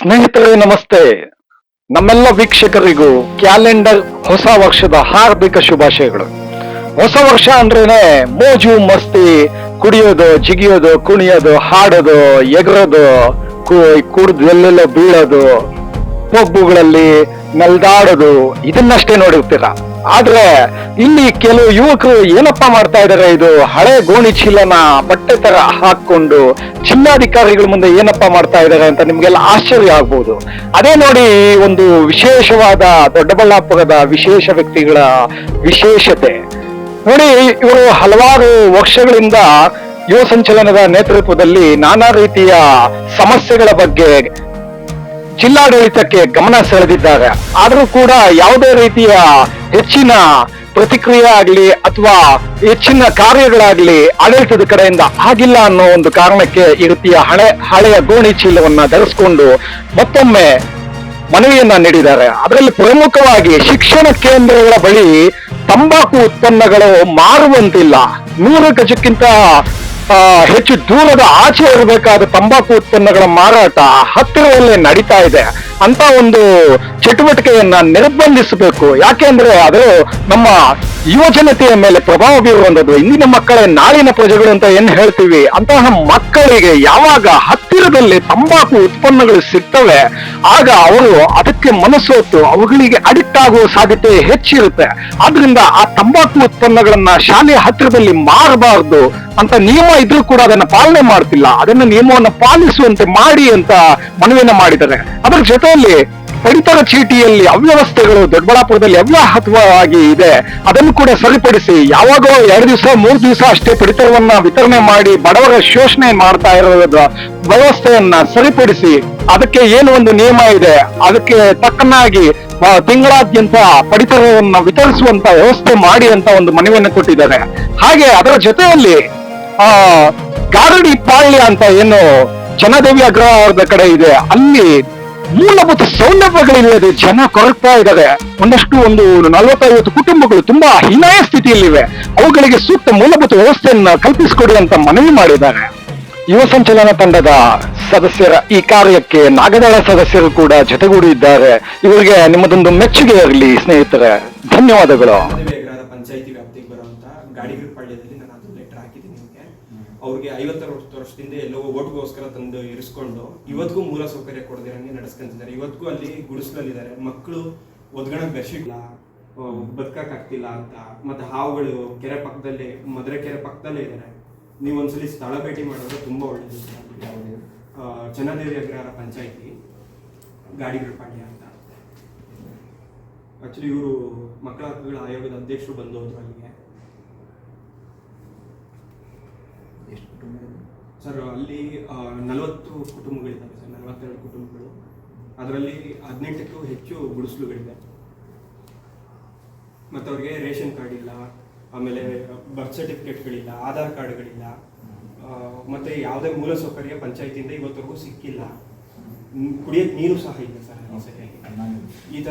ಸ್ನೇಹಿತರೆ, ನಮಸ್ತೆ. ನಮ್ಮೆಲ್ಲ ವೀಕ್ಷಕರಿಗೂ ಕ್ಯಾಲೆಂಡರ್ ಹೊಸ ವರ್ಷದ ಹಾರ್ದಿಕ ಶುಭಾಶಯಗಳು. ಹೊಸ ವರ್ಷ ಅಂದ್ರೇನೆ ಮೋಜು, ಮಸ್ತಿ, ಕುಡಿಯೋದು, ಜಿಗಿಯೋದು, ಕುಣಿಯೋದು, ಹಾಡೋದು, ಎಗರೋದು ಕುಡ್ದು ಎಲ್ಲೆಲ್ಲೋ ಬೀಳೋದು ಪಬ್ಬುಗಳಲ್ಲಿ ನೆಲ್ದಾಡೋದು, ಇದನ್ನಷ್ಟೇ ನೋಡಿರ್ತೀರ? ಆದ್ರೆ ಇಲ್ಲಿ ಕೆಲವು ಯುವಕರು ಏನಪ್ಪಾ ಮಾಡ್ತಾ ಇದಾರೆ, ಇದು ಹಳೆ ಗೋಣಿ ಚೀಲನ ಬಟ್ಟೆ ತರ ಹಾಕೊಂಡು ಜಿಲ್ಲಾಧಿಕಾರಿಗಳ ಮುಂದೆ ಏನಪ್ಪಾ ಮಾಡ್ತಾ ಇದಾರೆ ಅಂತ ನಿಮ್ಗೆಲ್ಲ ಆಶ್ಚರ್ಯ ಆಗ್ಬಹುದು ಅದೇ ನೋಡಿ ಒಂದು ವಿಶೇಷವಾದ ದೊಡ್ಡಬಳ್ಳಾಪುರದ ವಿಶೇಷ ವ್ಯಕ್ತಿಗಳ ವಿಶೇಷತೆ. ನೋಡಿ, ಇವರು ಹಲವಾರು ವರ್ಷಗಳಿಂದ ಯುವ ಸಂಚಲನದ ನೇತೃತ್ವದಲ್ಲಿ ನಾನಾ ರೀತಿಯ ಸಮಸ್ಯೆಗಳ ಬಗ್ಗೆ ಜಿಲ್ಲಾಡಳಿತಕ್ಕೆ ಗಮನ ಸೆಳೆದಿದ್ದಾರೆ. ಆದರೂ ಕೂಡ ಯಾವುದೇ ರೀತಿಯ ಹೆಚ್ಚಿನ ಪ್ರತಿಕ್ರಿಯೆ ಆಗಲಿ ಅಥವಾ ಹೆಚ್ಚಿನ ಕಾರ್ಯಗಳಾಗಲಿ ಆಡಳಿತದ ಕಡೆಯಿಂದ ಆಗಿಲ್ಲ ಅನ್ನೋ ಒಂದು ಕಾರಣಕ್ಕೆ ಈ ರೀತಿಯ ಹಳೆ, ಹಳೆಯ ಗೋಣಿ ಚೀಲವನ್ನ ಧರಿಸಿಕೊಂಡು ಮತ್ತೊಮ್ಮೆ ಮನವಿಯನ್ನ ನೀಡಿದ್ದಾರೆ. ಅದರಲ್ಲಿ ಪ್ರಮುಖವಾಗಿ ಶಿಕ್ಷಣ ಕೇಂದ್ರಗಳ ಬಳಿ ತಂಬಾಕು ಉತ್ಪನ್ನಗಳು ಮಾರುವಂತಿಲ್ಲ. ನೂರು ಗಜಕ್ಕಿಂತ ಹೆಚ್ಚು ದೂರದ ಆಚೆ ಇರಬೇಕಾದ ತಂಬಾಕು ಉತ್ಪನ್ನಗಳ ಮಾರಾಟ ಹತ್ತಿರದಲ್ಲೇ ನಡೀತಾ ಇದೆ. ಅಂತ ಒಂದು ಚಟುವಟಿಕೆಯನ್ನ ನಿರ್ಬಂಧಿಸಬೇಕು. ಯಾಕೆಂದ್ರೆ ಅದು ನಮ್ಮ ಯುವ ಜನತೆಯ ಮೇಲೆ ಪ್ರಭಾವ ಬೀರುವಂಥದ್ದು. ಇಂದಿನ ಮಕ್ಕಳೇ ನಾಳಿನ ಪ್ರಜೆಗಳು ಅಂತ ಏನ್ ಹೇಳ್ತೀವಿ? ಅಂತಹ ಮಕ್ಕಳಿಗೆ ಯಾವಾಗ ಹತ್ತಿರದಲ್ಲಿ ತಂಬಾಕು ಉತ್ಪನ್ನಗಳು ಸಿಗ್ತವೆ, ಆಗ ಅವರು ಅದಕ್ಕೆ ಮನಸ್ಸೊತ್ತು ಅವುಗಳಿಗೆ ಅಡಿಕ್ಟ್ ಆಗುವ ಸಾಧ್ಯತೆ ಹೆಚ್ಚಿರುತ್ತೆ. ಆದ್ರಿಂದ ಆ ತಂಬಾಕು ಉತ್ಪನ್ನಗಳನ್ನ ಶಾಲೆಯ ಹತ್ತಿರದಲ್ಲಿ ಮಾರಬಾರದು. ಅಂತ ನಿಯಮ ಇದ್ರೂ ಕೂಡ ಅದನ್ನ ಪಾಲನೆ ಮಾಡ್ತಿಲ್ಲ. ಅದನ್ನ ನಿಯಮವನ್ನ ಪಾಲಿಸುವಂತೆ ಮಾಡಿ ಅಂತ ಮನವಿಯನ್ನ ಮಾಡಿದ್ದಾರೆ. ಅದರ ಜೊತೆಯಲ್ಲಿ ಪಡಿತರ ಚೀಟಿಯಲ್ಲಿ ಅವ್ಯವಸ್ಥೆಗಳು ದೊಡ್ಡಬಳ್ಳಾಪುರದಲ್ಲಿ ಅವ್ಯಾಹತವಾಗಿ ಇದೆ. ಅದನ್ನು ಕೂಡ ಸರಿಪಡಿಸಿ ಯಾವಾಗೋ ಎರಡು ದಿವಸ, ಮೂರು ದಿವಸ ಅಷ್ಟೇ ಪಡಿತರವನ್ನ ವಿತರಣೆ ಮಾಡಿ ಬಡವರ ಶೋಷಣೆ ಮಾಡ್ತಾ ಇರೋದ ವ್ಯವಸ್ಥೆಯನ್ನ ಸರಿಪಡಿಸಿ ಅದಕ್ಕೆ ಏನು ಒಂದು ನಿಯಮ ಇದೆ, ಅದಕ್ಕೆ ತಕ್ಕನಾಗಿ ತಿಂಗಳಾದ್ಯಂತ ಪಡಿತರವನ್ನ ವಿತರಿಸುವಂತ ವ್ಯವಸ್ಥೆ ಮಾಡಿ ಅಂತ ಒಂದು ಮನವಿಯನ್ನು ಕೊಟ್ಟಿದ್ದಾರೆ. ಹಾಗೆ ಅದರ ಜೊತೆಯಲ್ಲಿ ಗಾರಡಿ ಪಾಳ್ಯ ಅಂತ ಏನು ಜನದೇವಿ ಅಗ್ರಹಾರದ ಕಡೆ ಇದೆ. ಅಲ್ಲಿ ಮೂಲಭೂತ ಸೌಲಭ್ಯಗಳಿಲ್ಲದೆ ಜನ ಕೊರಗ್ತಾ ಇದ್ದಾರೆ ಒಂದಷ್ಟು ಒಂದು ನಲವತ್ತೈವತ್ತು ಕುಟುಂಬಗಳು ತುಂಬಾ ಹೀನಾಯ ಸ್ಥಿತಿಯಲ್ಲಿವೆ. ಅವುಗಳಿಗೆ ಸೂಕ್ತ ಮೂಲಭೂತ ವ್ಯವಸ್ಥೆಯನ್ನ ಕಲ್ಪಿಸಿಕೊಡಿ ಅಂತ ಮನವಿ ಮಾಡಿದ್ದಾರೆ. ಯುವ ಸಂಚಲನ ತಂಡದ ಸದಸ್ಯರ ಈ ಕಾರ್ಯಕ್ಕೆ ನಾಗದಾಳ ಸದಸ್ಯರು ಕೂಡ ಜೊತೆಗೂಡಿದ್ದಾರೆ. ಇವರಿಗೆ ನಿಮ್ಮದೊಂದು ಮೆಚ್ಚುಗೆ ಇರಲಿ, ಸ್ನೇಹಿತರೆ. ಧನ್ಯವಾದಗಳು. ಅವ್ರಿಗೆ ಐವತ್ತರವತ್ತು ವರ್ಷದಿಂದ ಎಲ್ಲೋ ಓಟ್ಗೋಸ್ಕರ ತಂದು ಇರಿಸ್ಕೊಂಡು ಇವತ್ತಿಗೂ ಮೂಲ ಸೌಕರ್ಯ ಕೊಡದಿರಂಗೆ ನಡೆಸ್ಕೊಂತಿದ್ದಾರೆ. ಇವತ್ತಿಗೂ ಅಲ್ಲಿ ಗುಡಿಸ್ಲಲ್ಲಿದ್ದಾರೆ. ಮಕ್ಕಳು ಒದ್ಗಣಕ್ಕೆ ಬೆರ್ಶಿಟ್ಲ ಬದುಕಕ್ ಆಗ್ತಿಲ್ಲ ಅಂತ. ಮತ್ತೆ ಹಾವುಗಳು ಕೆರೆ ಪಕ್ಕದಲ್ಲಿ ಮದುರೆ ಕೆರೆ ಪಕ್ಕದಲ್ಲೇ ಇದ್ದಾರೆ. ನೀವು ಒಂದ್ಸಲಿ ಸ್ಥಳ ಭೇಟಿ ಮಾಡಿದ್ರೆ ತುಂಬಾ ಒಳ್ಳೇದು ಆ, ಚನ್ನದೇವಿ ಅಗ್ರಹಾರ ಪಂಚಾಯಿತಿ ಗಾಡಿಗಳ ಪಾಳ್ಯ ಅಂತ. ಆ್ಯಕ್ಚುಲಿ ಇವರು ಮಕ್ಕಳ ಹಕ್ಕುಗಳ ಆಯೋಗದ ಅಧ್ಯಕ್ಷರು ಬಂದು ಅಲ್ಲಿಗೆ. ಸರ್, ಅಲ್ಲಿ ನಲವತ್ತು ಕುಟುಂಬಗಳಿದ್ದಾವೆ ಸರ್, ನಲವತ್ತೆರಡು ಕುಟುಂಬಗಳು. ಅದರಲ್ಲಿ ಹದಿನೆಂಟಕ್ಕೂ ಹೆಚ್ಚು ಗುಡಿಸಲುಗಳಿದೆ ಮತ್ತು ಅವ್ರಿಗೆ ರೇಷನ್ ಕಾರ್ಡ್ ಇಲ್ಲ, ಆಮೇಲೆ ಬರ್ತ್ ಸರ್ಟಿಫಿಕೇಟ್ಗಳಿಲ್ಲ ಆಧಾರ್ ಕಾರ್ಡ್ಗಳಿಲ್ಲ ಮತ್ತೆ ಯಾವುದೇ ಮೂಲಸೌಕರ್ಯ ಪಂಚಾಯತಿಯಿಂದ ಇವತ್ತರೆಗೂ ಸಿಕ್ಕಿಲ್ಲ. ಕುಡಿಯಕ್ಕೆ ನೀರು ಸಹ ಇಲ್ಲ ಸರ್ ಈ ಥರ